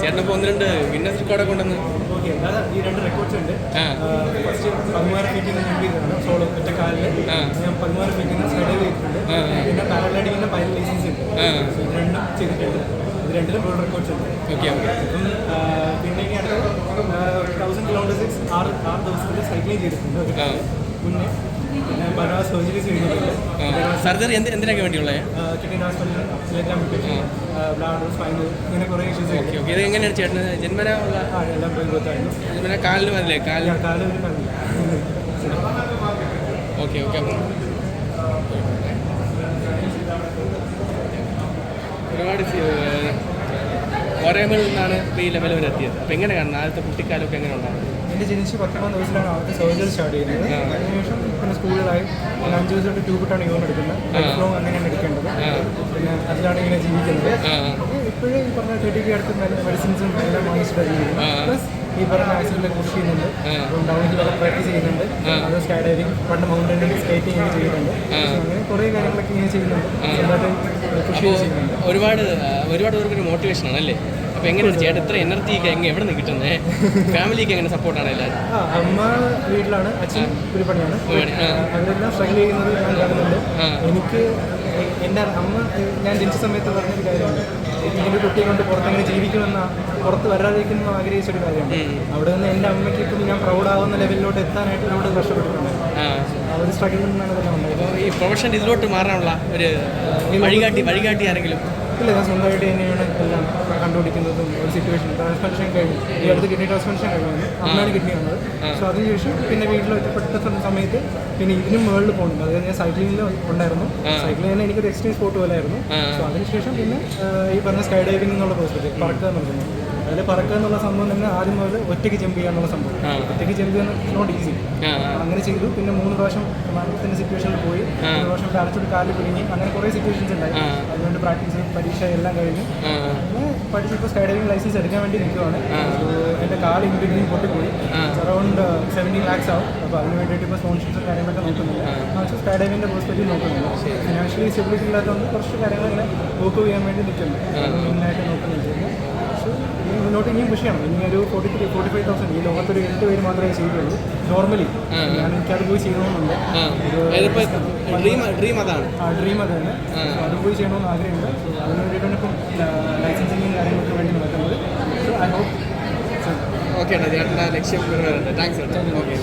ചേട്ടനിപ്പോൾ ഒന്ന് രണ്ട് വിന്നേഴ്സ് റെക്കോർഡൊക്കെ ഉണ്ടെന്ന്. ഈ രണ്ട് റെക്കോർഡ്സ് ഉണ്ട്. ഫസ്റ്റ് പതിമൂവായിരം ഫീറ്റിൽ നിന്ന് സോളോ ഒറ്റ കാലിൽ ഞാൻ പതിമൂവായിരം ഫീറ്റിൽ നിന്ന് സ്കൈഡൈവ് ചെയ്തിട്ടുണ്ട്. പിന്നെ പാരലൈഡിങ്ങിന്റെ പൈൽ ലൈസൻസ് ഉണ്ട്. രണ്ടും ചെയ്തിട്ടുണ്ട്. ഇത് രണ്ടിലും വേൾഡ് റെക്കോർഡ്സ് ഉണ്ട്. ഓക്കെ ഓക്കെ പിന്നെ ഇനി അടുത്ത തൗസൻഡ് കിലോമീറ്റേഴ്സ് ആറ് ആറ് ദിവസത്തിൽ സൈക്ലിംഗ് ചെയ്തിട്ടുണ്ട്. മുന്നേ പിന്നെ പല സർജറീസ് ചെയ്തിട്ടുണ്ട് സർജറി എന്ത് എന്തിനൊക്കെ വേണ്ടിയുള്ളത് ഓക്കെ ഓക്കെ ഇത് എങ്ങനെയാണ് ചേട്ടന് ജന്മന ഉള്ള കാലിന് മതിലേ കാലിന് കാലം ഓക്കെ ഓക്കെ അപ്പം ഒരുപാട് കോരയമ്മയിൽ നിന്നാണ് ഇപ്പോൾ ഈ ലെവൽ വരെ എത്തിയത് അപ്പം എങ്ങനെ കാണുന്നത് ആദ്യത്തെ കുട്ടിക്കാലമൊക്കെ എങ്ങനെ ഉണ്ടാകും എന്റെ ജനിച്ച് പത്തൊമ്പത് വയസ്സിലാണ് ആദ്യത്തെ സർജറി സ്റ്റാർട്ട് ചെയ്യുന്നത്. അതിനുശേഷം പിന്നെ സ്കൂളിലായി പിന്നെ അഞ്ച് ദിവസം തൊട്ട് ട്യൂബിട്ടാണ് യൂൺ എടുക്കുന്നത്. ലൈഫ് ലോങ് അങ്ങനെയാണ് എടുക്കേണ്ടത്. പിന്നെ അതിലാണ് ഇങ്ങനെ ജീവിക്കുന്നത്. ഇപ്പോഴും ഈ പറഞ്ഞ ടി ടി പി അടുത്ത് നല്ല മെഡിസിൻസും എല്ലാം വാങ്ങിച്ചിട്ടാണ് ജീവിക്കുന്നത് ആ. പ്ലസ് ഈ പറഞ്ഞ ആക്സിഡന്റ് കൃഷി ചെയ്യുന്നുണ്ട്. ഡൗൺ ഹില്ലൊക്കെ പ്രാക്ടീസ് ചെയ്യുന്നുണ്ട്. അത് സ്കൈ ഡൈവിങ് പണ്ട് മൗണ്ടനിൽ സ്കേറ്റിംഗ് ഒക്കെ ചെയ്യുന്നുണ്ട്. അങ്ങനെ കുറേ കാര്യങ്ങളൊക്കെ ഇങ്ങനെ ചെയ്യുന്നുണ്ട്. ഒരുപാട് ഒരുപാട് പേർക്ക് ഒരു മോട്ടിവേഷൻ ആണല്ലേ? അപ്പോൾ എങ്ങനെയാണ് ചേട്ടൻ ഇത്ര എനർജി ഒക്കെ എങ്ങനെ എവിടെ നിന്ന് കിട്ടുന്നത് ഫാമിലിക്ക് എങ്ങനെ സപ്പോർട്ടാണ് എല്ലാവരും അമ്മ വീട്ടിലാണ് അച്ഛൻ ഒരു പണിയാണ്. അവരെല്ലാം സ്ട്രഗിൾ ചെയ്യുന്നത് ഞാൻ കാണുന്നുണ്ട്. എനിക്ക് എന്റെ അമ്മ ഞാൻ ജനിച്ച സമയത്ത് പറഞ്ഞൊരു കാര്യമാണ് എന്റെ കുട്ടിയെ കൊണ്ട് പുറത്തെങ്ങനെ ജീവിക്കുമെന്ന പുറത്ത് വരാതിരിക്കുന്ന ആഗ്രഹിച്ചൊരു കാര്യമാണ്. അവിടെ നിന്ന് എന്റെ അമ്മയ്ക്ക് ഇപ്പം ഞാൻ പ്രൗഡാവുന്ന ലെവലിലോട്ട് എത്താനായിട്ട് ഒരുപാട് കഷ്ടപ്പെട്ടിട്ടുണ്ട്. ഒരു സ്ട്രഗിളിൽ നിന്നാണ് ഇതെല്ലാം ഉണ്ടായത് ഈ പ്രൊഫഷൻ ഇതിലോട്ട് മാറാനുള്ള ഒരു വഴികാട്ടി വഴികാട്ടി ആരെങ്കിലും? ഇല്ല ഞാൻ സ്വന്തമായിട്ട് തന്നെയാണ് എല്ലാം കണ്ടുപിടിക്കുന്നതും ഒരു സിറ്റുവേഷൻ ട്രാൻസ്പെൻഷൻ കഴിഞ്ഞു. ഈ അടുത്ത് കിഡ്നി ട്രാൻസ്പെൻഷൻ കഴിഞ്ഞു. അമ്മയാണ് കിഡ്നി വന്നത്. സോ അതിനുശേഷം പിന്നെ വീട്ടിൽ ഒറ്റപ്പെട്ട സമയത്ത് പിന്നെ ഇതിനും മുകളിൽ പോകുന്നുണ്ട്. അതായത് ഞാൻ സൈക്ലിങ്ങിൽ ഉണ്ടായിരുന്നു. സൈക്ലിംഗ് തന്നെ എനിക്കൊരു എക്സ്ട്രീം സ്പോർട്ട് പോലെ ആയിരുന്നു സോ അതിനുശേഷം പിന്നെ ഈ പറഞ്ഞ സ്കൈ ഡൈവിംഗ് എന്നുള്ള പ്രോസസ് പറക്കുക എന്നുള്ളത് അതിൽ പറക്കുക എന്നുള്ള സംഭവം തന്നെ ആദ്യം മുതൽ ഒറ്റയ്ക്ക് ജമ്പ് ചെയ്യുക എന്നുള്ള സംഭവം ഒറ്റയ്ക്ക് ജമ്പ് ചെയ്യുന്ന നോട്ട് ഈസി അങ്ങനെ ചെയ്തു. പിന്നെ മൂന്ന് പ്രാവശ്യം മാനത്തിന്റെ സിറ്റുവേഷനിൽ പോയി. മൂന്ന് പ്രാവശ്യം അടച്ചൊരു കാലിൽ പിടിങ്ങി അങ്ങനെ കുറേ സിറ്റുവേഷൻസ് ഉണ്ടായി. അതുകൊണ്ട് പ്രാക്ടീസ് പരീക്ഷ എല്ലാം കഴിഞ്ഞു. ആ അങ്ങനെ പഠിച്ച് ഇപ്പോൾ സ്കൈ ഡൈവിംഗ് ലൈസൻസ് എടുക്കാൻ വേണ്ടി നിൽക്കുവാണ്. എന്റെ കാൽ ഇൻഡിവിജ്വലി പൊട്ടിപ്പോയി. അറൗണ്ട് സെവന്റി ലാക്സ് ആവും. അപ്പോൾ അതിന് വേണ്ടിയിട്ട് ഇപ്പോൾ സ്പോൺസർസും കാര്യങ്ങളൊക്കെ നോക്കുന്നുണ്ട്. പക്ഷേ സ്കൈ ഡൈവിന്റെ പെർസ്പെക്റ്റീവ് നോക്കുന്നുണ്ട്. ഫിനാൻഷ്യലി സ്റ്റെബിലിറ്റി ഇല്ലാത്തതുകൊണ്ട് കുറച്ച് കാര്യങ്ങളിങ്ങനെ ബുക്ക് വർക്ക് ചെയ്യാൻ വേണ്ടി നിൽക്കുന്നു മെയിനായിട്ട് ഇനി വിഷയമാണ്. ഇനി ഒരു forty three forty five thousand ഈ ലോകത്തൊരു എട്ട് പേര് മാത്രമേ ചെയ്യുള്ളൂ നോർമലി ഞാൻ ഞാൻ എനിക്കത് പോയി ചെയ്യണമെന്നുണ്ട്. ഡ്രീം അതാണ്. ആ ഡ്രീം അത്. So, അത് പോയി ചെയ്യണമെന്ന് ആഗ്രഹമുണ്ട്. അതിന് വേണ്ടിയിട്ടാണ് ഇപ്പം ലൈസൻസിങ്ങും കാര്യങ്ങളൊക്കെ വേണ്ടി നടക്കുന്നത്. സോ ഐ ഹോപ്പ് ഓക്കെ ചേട്ടന്റെ ലക്ഷ്യം താങ്ക്സ് ഓക്കെ